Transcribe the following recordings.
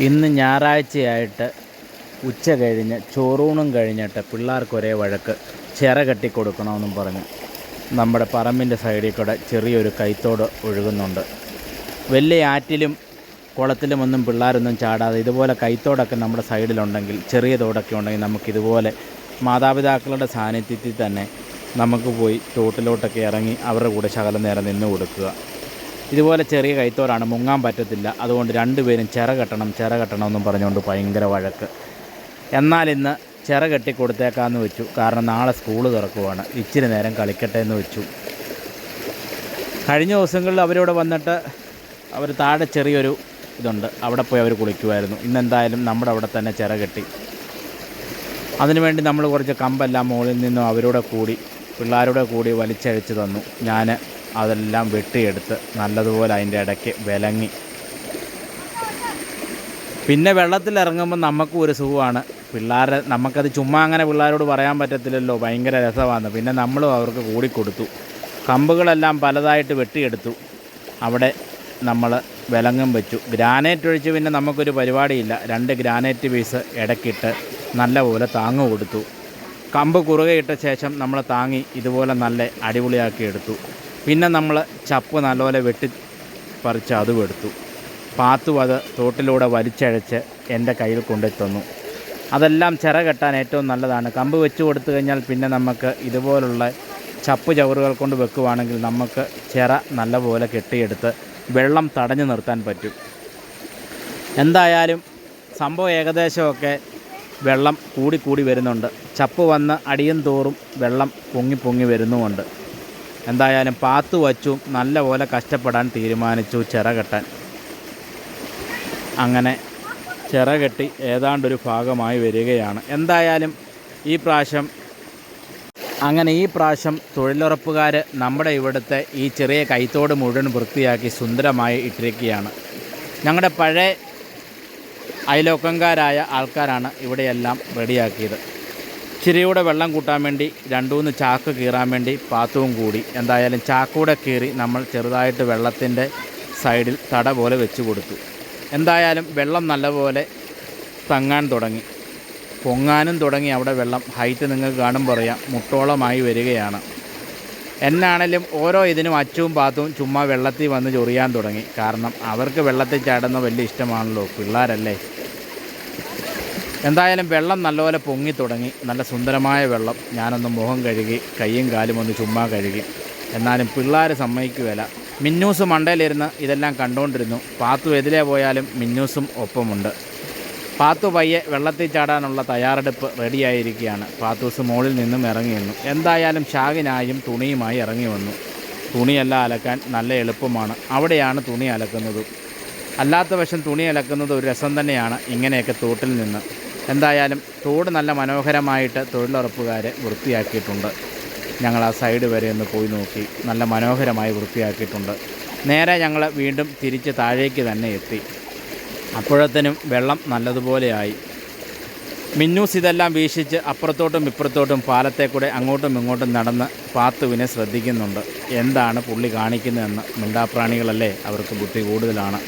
ഇന്ന് ഞായറാഴ്ചയായിട്ട് ഉച്ച കഴിഞ്ഞ് ചോറൂണും കഴിഞ്ഞിട്ട് പിള്ളേർക്ക് ഒരേ വഴക്ക്. ചിറ കെട്ടി കൊടുക്കണമെന്നും പറഞ്ഞ് നമ്മുടെ പറമ്പിന്റെ സൈഡിൽ കൂടെ ചെറിയൊരു കൈത്തോട് ഒഴുകുന്നുണ്ട്. വലിയ ആറ്റിലും കുളത്തിലുമൊന്നും പിള്ളേരൊന്നും ചാടാതെ ഇതുപോലെ കൈത്തോടൊക്കെ നമ്മുടെ സൈഡിലുണ്ടെങ്കിൽ ചെറിയ തോടൊക്കെ ഉണ്ടെങ്കിൽ നമുക്കിതുപോലെ മാതാപിതാക്കളുടെ സാന്നിധ്യത്തിൽ തന്നെ നമുക്ക് പോയി തോട്ടിലോട്ടൊക്കെ ഇറങ്ങി അവരുടെ കൂടെ ശകലം നേരം നിന്ന് കൊടുക്കുക. ഇതുപോലെ ചെറിയ കൈത്തോരാണ് മുങ്ങാൻ പറ്റത്തില്ല. അതുകൊണ്ട് രണ്ടുപേരും ചിറ കെട്ടണം ചിറ കെട്ടണം എന്നും പറഞ്ഞുകൊണ്ട് ഭയങ്കര വഴക്ക്. എന്നാൽ ഇന്ന് ചിറ കെട്ടി കൊടുത്തേക്കാന്ന് വെച്ചു. കാരണം നാളെ സ്കൂൾ തുറക്കുവാണ്. ഇച്ചിരി നേരം കളിക്കട്ടെ എന്ന് വെച്ചു. കഴിഞ്ഞ ദിവസങ്ങളിൽ അവരിവിടെ വന്നിട്ട് അവർ താഴെ ചെറിയൊരു ഇതുണ്ട്. അവിടെ പോയി അവർ കുളിക്കുമായിരുന്നു. ഇന്നെന്തായാലും നമ്മുടെ അവിടെ തന്നെ ചിറ കെട്ടി. അതിനുവേണ്ടി നമ്മൾ കുറച്ച് കമ്പെല്ലാം മുകളിൽ നിന്നും അവരോട് കൂടി പിള്ളേരുടെ കൂടി വലിച്ചഴിച്ച് തന്നു. ഞാൻ അതെല്ലാം വെട്ടിയെടുത്ത് നല്ലതുപോലെ അതിന്റെ ഇടയ്ക്ക് വിലങ്ങി. പിന്നെ വെള്ളത്തിലിറങ്ങുമ്പോൾ നമുക്കും ഒരു സുഖമാണ്. പിള്ളേരെ നമുക്കത് ചുമ്മാ അങ്ങനെ പിള്ളേരോട് പറയാൻ പറ്റത്തില്ലല്ലോ. ഭയങ്കര രസമാണ്. പിന്നെ നമ്മളും അവർക്ക് കൂടിക്കൊടുത്തു. കമ്പുകളെല്ലാം പലതായിട്ട് വെട്ടിയെടുത്തു. അവിടെ നമ്മൾ വിലങ്ങും വെച്ചു. ഗ്രാനൈറ്റ് ഒഴിച്ച് പിന്നെ നമുക്കൊരു പരിപാടിയില്ല. രണ്ട് ഗ്രാനൈറ്റ് പീസ് ഇടയ്ക്കിട്ട് നല്ലപോലെ താങ്ങ് കൊടുത്തു. കമ്പ് കുറുകെ ഇട്ട ശേഷം നമ്മൾ താങ്ങി ഇതുപോലെ നല്ല അടിപൊളിയാക്കി എടുത്തു. പിന്നെ നമ്മൾ ചപ്പ് നല്ലപോലെ വെട്ടി പറിച്ച് അതും എടുത്തു. പാത്തും അത് തോട്ടിലൂടെ വലിച്ചഴച്ച് എന്റെ കയ്യിൽ കൊണ്ടെത്തുന്നു അതെല്ലാം ചിറ കെട്ടാൻ ഏറ്റവും നല്ലതാണ്. കമ്പ് വെച്ച് കൊടുത്തു കഴിഞ്ഞാൽ പിന്നെ നമുക്ക് ഇതുപോലുള്ള ചപ്പ് ചവറുകൾ കൊണ്ട് വെക്കുവാണെങ്കിൽ നമുക്ക് ചിറ നല്ലപോലെ കെട്ടിയെടുത്ത് വെള്ളം തടഞ്ഞു നിർത്താൻ പറ്റും. എന്തായാലും സംഭവം ഏകദേശമൊക്കെ വെള്ളം കൂടി കൂടി വരുന്നുണ്ട്. ചപ്പ് വന്ന് അടിയും തോറും വെള്ളം പൊങ്ങി പൊങ്ങി വരുന്നുമുണ്ട്. എന്തായാലും പാത്തു വച്ചും നല്ലപോലെ കഷ്ടപ്പെടാൻ തീരുമാനിച്ചു ചിറ കെട്ടാൻ അങ്ങനെ ചിറ കെട്ടി ഏതാണ്ടൊരു ഭാഗമായി വരികയാണ്. എന്തായാലും ഈ പ്രാവശ്യം അങ്ങനെ ഈ പ്രാവശ്യം തൊഴിലുറപ്പുകാർ നമ്മുടെ ഇവിടുത്തെ ഈ ചെറിയ കൈത്തോട് മുഴുവൻ വൃത്തിയാക്കി സുന്ദരമായി ഇട്ടിരിക്കുകയാണ്. ഞങ്ങളുടെ പഴയ അയലോക്കംകാരായ ആൾക്കാരാണ് ഇവിടെയെല്ലാം റെഡിയാക്കിയത്. ഇച്ചിരിയൂടെ വെള്ളം കൂട്ടാൻ വേണ്ടി രണ്ടുമൂന്ന് ചാക്ക് കീറാൻ വേണ്ടി പാത്തവും കൂടി. എന്തായാലും ചാക്കൂടെ കീറി നമ്മൾ ചെറുതായിട്ട് വെള്ളത്തിന്റെ സൈഡിൽ തട പോലെ വെച്ച് കൊടുത്തു. എന്തായാലും വെള്ളം നല്ലപോലെ തങ്ങാൻ തുടങ്ങി. പൊങ്ങാനും തുടങ്ങി. അവിടെ വെള്ളം ഹൈറ്റ് നിങ്ങൾക്ക് കാണുമ്പോൾ അറിയാം. മുട്ടോളമായി വരികയാണ്. എന്നാണേലും ഓരോ ഇതിനും അച്ചും പാത്തും ചുമ്മാ വെള്ളത്തിൽ വന്ന് ചൊറിയാൻ തുടങ്ങി. കാരണം അവർക്ക് വെള്ളത്തിൽ ചാടുന്ന വലിയ ഇഷ്ടമാണല്ലോ. പിള്ളേരല്ലേ? എന്തായാലും വെള്ളം നല്ലപോലെ പൊങ്ങി തുടങ്ങി. നല്ല സുന്ദരമായ വെള്ളം. ഞാനൊന്ന് മുഖം കഴുകി കൈയും കാലും ഒന്ന് ചുമ്മാ കഴുകി. എന്നാലും പിള്ളേർ സമ്മതിക്കുകയില്ല. മിന്നൂസ് മണ്ടയിലിരുന്ന് ഇതെല്ലാം കണ്ടുകൊണ്ടിരുന്നു പാത്തു എതിരെ പോയാലും മിന്നൂസും ഒപ്പമുണ്ട്. പാത്തു പയ്യെ വെള്ളത്തിൽ ചാടാനുള്ള തയ്യാറെടുപ്പ് റെഡിയായിരിക്കുകയാണ്. പാത്തൂസ് മുകളിൽ നിന്നും ഇറങ്ങി വന്നു. എന്തായാലും ഷാഗിനായും തുണിയുമായി ഇറങ്ങി വന്നു. തുണിയെല്ലാം അലക്കാൻ നല്ല എളുപ്പമാണ്. അവിടെയാണ് തുണി അലക്കുന്നത്. അല്ലാത്ത വശം തുണി അലക്കുന്നത് ഒരു രസം തന്നെയാണ് ഇങ്ങനെയൊക്കെ തോട്ടിൽ നിന്ന്. എന്തായാലും തോട് നല്ല മനോഹരമായിട്ട് തൊഴിലുറപ്പുകാർ വൃത്തിയാക്കിയിട്ടുണ്ട്. ഞങ്ങൾ ആ സൈഡ് വരെ ഒന്ന് പോയി നോക്കി. നല്ല മനോഹരമായി വൃത്തിയാക്കിയിട്ടുണ്ട്. നേരെ ഞങ്ങൾ വീണ്ടും തിരിച്ച് താഴേക്ക് തന്നെ എത്തി. അപ്പോഴത്തേനും വെള്ളം നല്ലതുപോലെയായി. മിന്നൂസ് ഇതെല്ലാം വീക്ഷിച്ച് അപ്പുറത്തോട്ടും ഇപ്പുറത്തോട്ടും പാലത്തെ കൂടെ അങ്ങോട്ടും ഇങ്ങോട്ടും നടന്ന് പാത്തുവിനെ ശ്രദ്ധിക്കുന്നുണ്ട്. എന്താണ് പുള്ളി കാണിക്കുന്നതെന്ന് മിണ്ടാപ്രാണികളല്ലേ അവർക്ക് ബുദ്ധി കൂടുതലാണ്.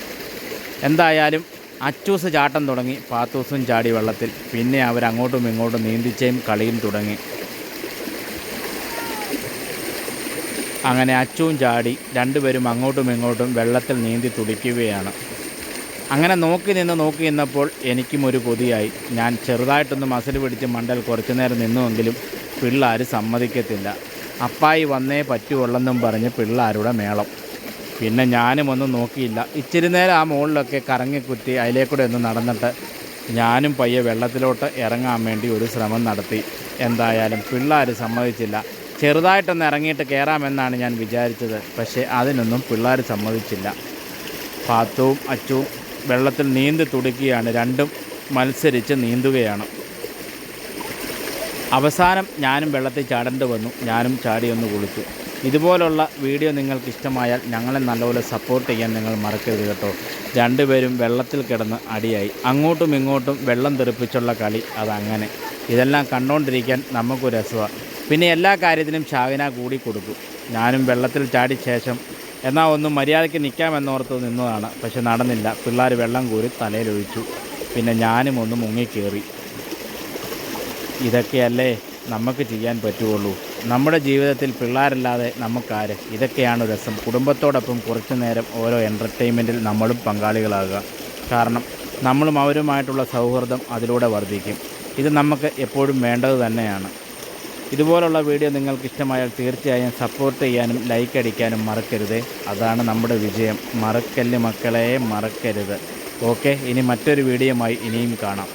എന്തായാലും അച്ചൂസ് ചാട്ടം തുടങ്ങി. പാത്തൂസും ചാടി വെള്ളത്തിൽ. പിന്നെ അവരങ്ങോട്ടും ഇങ്ങോട്ടും നീന്തിച്ചയും കളിയും തുടങ്ങി. അങ്ങനെ അച്ചുവും ചാടി രണ്ടുപേരും അങ്ങോട്ടും ഇങ്ങോട്ടും വെള്ളത്തിൽ നീന്തി തുടിക്കുകയാണ്. അങ്ങനെ നോക്കി നിന്ന് നോക്കി നിന്നപ്പോൾ എനിക്കും ഒരു കൊതിയായി. ഞാൻ ചെറുതായിട്ടൊന്ന് മസിൽ പിടിച്ച് മണ്ടൽ കുറച്ചു നേരം നിന്നുവെങ്കിലും പിള്ളേർ സമ്മതിക്കത്തില്ല. അപ്പായി വന്നേ പറ്റുള്ളെന്നും പറഞ്ഞ് പിള്ളേരുടെ മേളം. പിന്നെ ഞാനും ഒന്നും നോക്കിയില്ല. ഇച്ചിരി നേരം ആ മുകളിലൊക്കെ കറങ്ങിക്കുത്തി അതിലേക്കൂടെ ഒന്ന് നടന്നിട്ട് ഞാനും പയ്യെ വെള്ളത്തിലോട്ട് ഇറങ്ങാൻ വേണ്ടി ഒരു ശ്രമം നടത്തി. എന്തായാലും പിള്ളേർ സമ്മതിച്ചില്ല. ചെറുതായിട്ടൊന്ന് ഇറങ്ങിയിട്ട് കയറാമെന്നാണ് ഞാൻ വിചാരിച്ചത്. പക്ഷേ അതിനൊന്നും പിള്ളേർ സമ്മതിച്ചില്ല. പാത്തുവും അച്ചുവും വെള്ളത്തിൽ നീന്തി തുടിക്കുകയാണ്. രണ്ടും മത്സരിച്ച് നീന്തുകയാണ്. അവസാനം ഞാനും വെള്ളത്തിൽ ചാടേണ്ടി വന്നു. ഞാനും ചാടിയൊന്ന് കുളിച്ചു. ഇതുപോലുള്ള വീഡിയോ നിങ്ങൾക്ക് ഇഷ്ടമായാൽ ഞങ്ങളെ നല്ലപോലെ സപ്പോർട്ട് ചെയ്യാൻ നിങ്ങൾ മറക്കരുത് കേട്ടോ. രണ്ടുപേരും വെള്ളത്തിൽ കിടന്ന് അടിയായി. അങ്ങോട്ടും ഇങ്ങോട്ടും വെള്ളം തെറിപ്പിച്ചുള്ള കളി അതങ്ങനെ. ഇതെല്ലാം കണ്ടുകൊണ്ടിരിക്കാൻ നമുക്കൊരു രസമാണ് പിന്നെ എല്ലാ കാര്യത്തിനും ഷാവിന കൂടി കൊടുക്കും. ഞാനും വെള്ളത്തിൽ ചാടി ശേഷം എന്നാൽ ഒന്നും മര്യാദയ്ക്ക് നിൽക്കാമെന്നോർത്ത് നിന്നതാണ്. പക്ഷെ നടന്നില്ല. പിള്ളേർ വെള്ളം കോരി തലയിലൊഴിച്ചു. പിന്നെ ഞാനും ഒന്ന് മുങ്ങിക്കേറി. ഇതൊക്കെയല്ലേ നമുക്ക് ചെയ്യാൻ പറ്റുള്ളൂ നമ്മുടെ ജീവിതത്തിൽ പിള്ളേരല്ലാതെ നമുക്കാര്? ഇതൊക്കെയാണ് രസം. കുടുംബത്തോടൊപ്പം കുറച്ചു നേരം ഓരോ എന്റർടൈൻമെന്റിൽ നമ്മളും പങ്കാളികളാകുക. കാരണം നമ്മളും അവരുമായിട്ടുള്ള സൗഹൃദം അതിലൂടെ വർദ്ധിക്കും. ഇത് നമുക്ക് എപ്പോഴും വേണ്ടത് തന്നെയാണ്. ഇതുപോലുള്ള വീഡിയോ നിങ്ങൾക്ക് ഇഷ്ടമായാൽ തീർച്ചയായും സപ്പോർട്ട് ചെയ്യാനും ലൈക്ക് അടിക്കാനും മറക്കരുത്. അതാണ് നമ്മുടെ വിജയം. മറക്കല്ല് മക്കളെ മറക്കരുത്. ഓക്കെ ഇനി മറ്റൊരു വീഡിയോയുമായി ഇനിയും കാണാം.